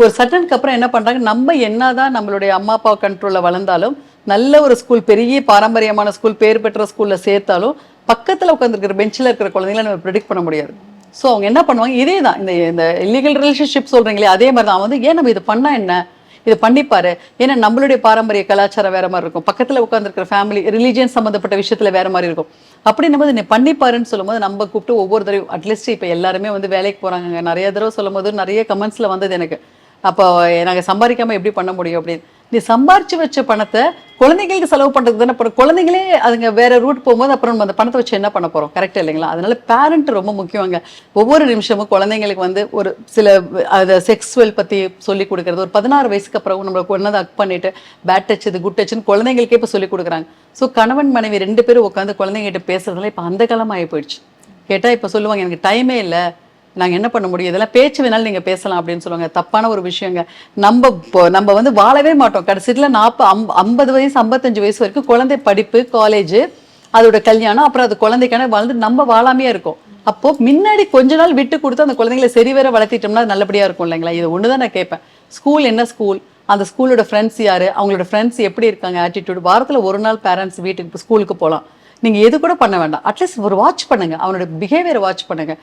ஒரு சட்டனுக்கு அப்புறம் என்ன பண்ணுறாங்க நம்ம என்ன தான் நம்மளுடைய அம்மா அப்பா கண்ட்ரோலில் வளர்ந்தாலும் நல்ல ஒரு ஸ்கூல் பெரிய பாரம்பரியமான ஸ்கூல் பேர் பெற்ற ஸ்கூலில் சேர்த்தாலும் பக்கத்தில் உட்காந்துருக்கிற பெஞ்சில் இருக்கிற குழந்தைங்களை நம்ம ப்ரிடிக்ட் பண்ண முடியாது. ஸோ அவங்க என்ன பண்ணுவாங்க? இதே தான் இந்த இந்த இல்லீகல் ரிலேஷன்ஷிப் சொல்கிறீங்களே அதே மாதிரி தான் வந்து ஏன் நம்ம இது பண்ணால் என்ன? இது பண்ணிப்பாரு. ஏன்னா நம்மளுடைய பாரம்பரிய கலாச்சாரம் வேற மாதிரி இருக்கும். பக்கத்தில் உட்காந்துருக்கிற ஃபேமிலி ரிலீஜியன் சம்மந்தப்பட்ட விஷயத்துல வேற மாதிரி இருக்கும். அப்படின்னும் போது நீ பண்ணிப்பாருன்னு சொல்லும்போது நம்ம கூப்பிட்டு ஒவ்வொரு தடவையும் அட்லீஸ்ட் இப்போ எல்லாருமே வந்து வேலைக்கு போகிறாங்க நிறைய தடவை சொல்லும் போது நிறைய கமெண்ட்ஸில் வந்தது எனக்கு. அப்போ நாங்கள் சம்பாதிக்காமல் எப்படி பண்ண முடியும் அப்படின்னு. நீ சம்பாரிச்சு வச்ச பணத்தை குழந்தைங்களுக்கு செலவு பண்ணுறது தானே அப்புறம் குழந்தைங்களே அதுங்க வேற ரூட் போகும்போது அப்புறம் நம்ம அந்த பணத்தை வச்சு என்ன பண்ண போகிறோம் கரெக்டாக இல்லைங்களா? அதனால பேரண்ட் ரொம்ப முக்கியங்க. ஒவ்வொரு நிமிஷமும் குழந்தைங்களுக்கு வந்து ஒரு சில அதை செக்ஸுவல் பற்றி சொல்லி கொடுக்குறது. ஒரு பதினாறு வயசுக்கு அப்புறம் நம்மளை கொண்டதை அக் பண்ணிட்டு பேட் டச் இது குட் டச்னு குழந்தைங்களுக்கே இப்போ சொல்லி கொடுக்குறாங்க. ஸோ கணவன் மனைவி ரெண்டு பேரும் உட்காந்து குழந்தைங்கிட்ட பேசுறதுல இப்போ அந்த காலமாக ஆகி போயிடுச்சு. கேட்டால் இப்போ சொல்லுவாங்க எனக்கு டைமே இல்லை. நாங்கள் என்ன பண்ண முடியும்? இதெல்லாம் பேச்சு வேணாலும் நீங்கள் பேசலாம் அப்படின்னு சொல்லுவாங்க. தப்பான ஒரு விஷயங்க. நம்ம இப்போ நம்ம வந்து வாழவே மாட்டோம். கடைசியில் நாற்பது ஐம்பது வயசு ஐம்பத்தஞ்சு வயசு வரைக்கும் குழந்தை படிப்பு காலேஜ் அதோட கல்யாணம் அப்புறம் அது குழந்தைக்கான வாழ்ந்து நம்ம வாழாமையே இருக்கும். அப்போ முன்னாடி கொஞ்ச நாள் விட்டு கொடுத்து அந்த குழந்தைங்களை சரி வேற வளர்த்திட்டோம்னா நல்லபடியாக இருக்கும் இல்லைங்களா? இது ஒன்று தான் நான் கேட்பேன். ஸ்கூல் என்ன ஸ்கூல் அந்த ஸ்கூலோட ஃப்ரெண்ட்ஸ் யார்? அவங்களோட ஃப்ரெண்ட்ஸ் எப்படி இருக்காங்க? ஆட்டிடியூட் வாரத்தில் ஒரு நாள் பேரண்ட்ஸ் வீட்டுக்கு ஸ்கூலுக்கு போகலாம் நீங்கள் எது கூட பண்ண வேண்டாம். அட்லீஸ்ட் ஒரு வாட்ச் பண்ணுங்கள் அவனோட பிஹேவியர் வாட்ச் பண்ணுங்கள்